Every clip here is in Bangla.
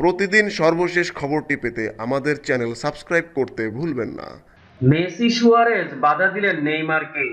প্রতিদিন সর্বশেষ খবরটি পেতে আমাদের চ্যানেল সাবস্ক্রাইব করতে ভুলবেন না। মেসি সুয়ারেজ বাধা দিলেন নেইমারকে।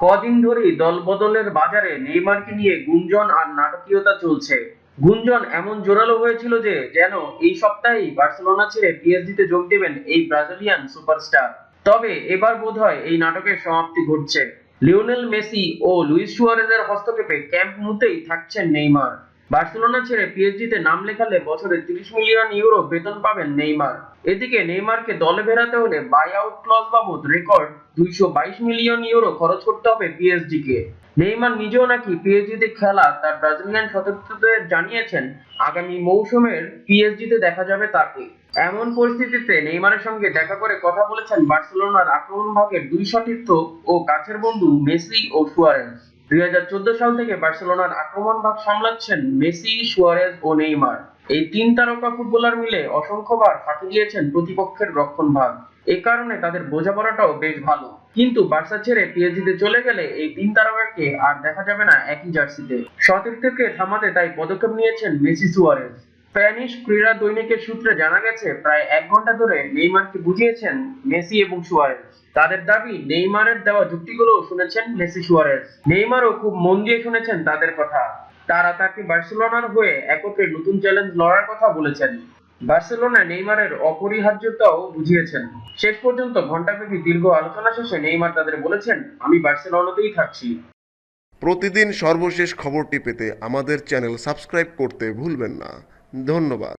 কদিন ধরেই দলবদলের বাজারে নেইমারকে নিয়ে গুঞ্জন আর নাটকীয়তা চলছে। গুঞ্জন এমন জোরালো হয়েছিল যে, যেন এই সপ্তাহেই বার্সেলোনা ছেড়ে পিএসজিতে যোগ দেবেন এই ব্রাজিলিয়ান সুপারস্টার। তবে এবার বোধহয় এই নাটকের সমাপ্তি ঘটছে। লিওনেল মেসি ও লুইস সুয়ারেজের হস্তক্ষেপে ক্যাম্প মুতেই থাকছেন নেইমার। বার্সেলোনা ছেড়ে পিএসজিতে নাম লেখালে বছরে 30 মিলিয়ন ইউরো বেতন পাবেন নেইমার। এদিকে নেইমারকে দলে ফেরাতে হলে বাই আউট ক্লজ বাবদ রেকর্ড 222 মিলিয়ন ইউরো খরচ করতে হবে পিএসজি কে নেইমার নিজেও নাকি পিএসজিতে খেলা তার ব্রাজিলিয়ান সতীর্থদের জানিয়েছেন, আগামী মৌসুমের পিএসজিতে দেখা যাবে তাকে। এমন পরিস্থিতিতে নেইমারের সঙ্গে দেখা করে কথা বলেছেন বার্সেলোনার আক্রমণ ভাগের দুই সতীর্থ ও কাছের বন্ধু মেসি ও সুয়ারেজ। দুই হাজার চোদ্দ সাল থেকে বার্সেলোনার আক্রমণ ভাগ সামলাচ্ছেন মেসি, সুয়ারেজ ও নেইমার। এই তিন তারকা ফুটবলার মিলে অসংখ্যবার ফাঁকি দিয়েছেন প্রতিপক্ষের রক্ষণ ভাগ। এ কারণে তাদের বোঝাপড়াটাও বেশ ভালো। কিন্তু বার্সা ছেড়ে পিএসজিতে চলে গেলে এই তিন তারকাকে আর দেখা যাবে না একই জার্সিতে। সতীর্থকে থামাতে তাই পদক্ষেপ নিয়েছেন মেসি, সুয়ারেজ। স্প্যানিশ ক্রীড়া দৈনিকের সূত্রে জানা গেছে, প্রায় এক ঘণ্টা ধরে নেইমারকে বুঝিয়েছেন মেসি এবং সুয়ারেজ। তাদের দাবি, নেইমারের দেওয়া যুক্তিগুলো শুনেছেন মেসি সুয়ারেজ। নেইমারও খুব মন দিয়ে শুনেছেন তাদের কথা। তারা তাকে বার্সেলোনার হয়ে একত্রে নতুন চ্যালেঞ্জ লড়ার কথা বলেছেন। বার্সেলোনা নেইমারের অপরিহার্যতাও বুঝিয়েছেন। শেষ পর্যন্ত ঘণ্টাব্যাপী দীর্ঘ আলোচনা শেষে নেইমার তাদের বলেছেন, আমি বার্সেলোনাতেই থাকছি। প্রতিদিন সর্বশেষ খবরটি পেতে আমাদের চ্যানেল সাবস্ক্রাইব করতে ভুলবেন না। ধন্যবাদ।